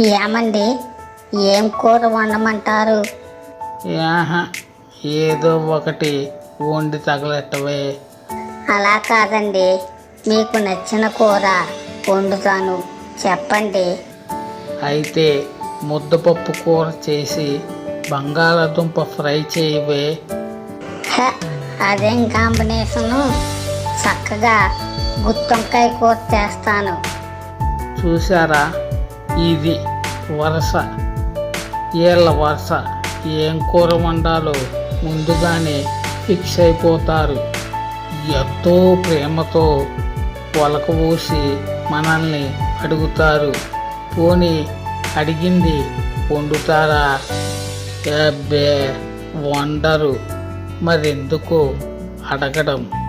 ఏమండి? ఏం కూర వండమంటారు? యాహ ఏదో ఒకటి వండి తగలెట్టవే. అలా కాదండి. మీకు నచ్చిన కూర వండుతాను. చెప్పండి. అయితే ముద్దపప్పు కూర చేసి బంగాళాదుంప ఫ్రై చేయవే. హ, అదేం కాంబినేషను? చక్కగా గుత్తొంకాయ కూర చేస్తాను. చూసారా ఇది వరుస. ఏళ్ళ వరుస. ఏం కూర వండాలో ముందుగానే ఫిక్స్ అయిపోతారు. ఎంతో ప్రేమతో ఒలకబోసి మనల్ని అడుగుతారు. పోనీ అడిగింది వండుతారా అబ్బే వండరు. మరెందుకు అడగడం?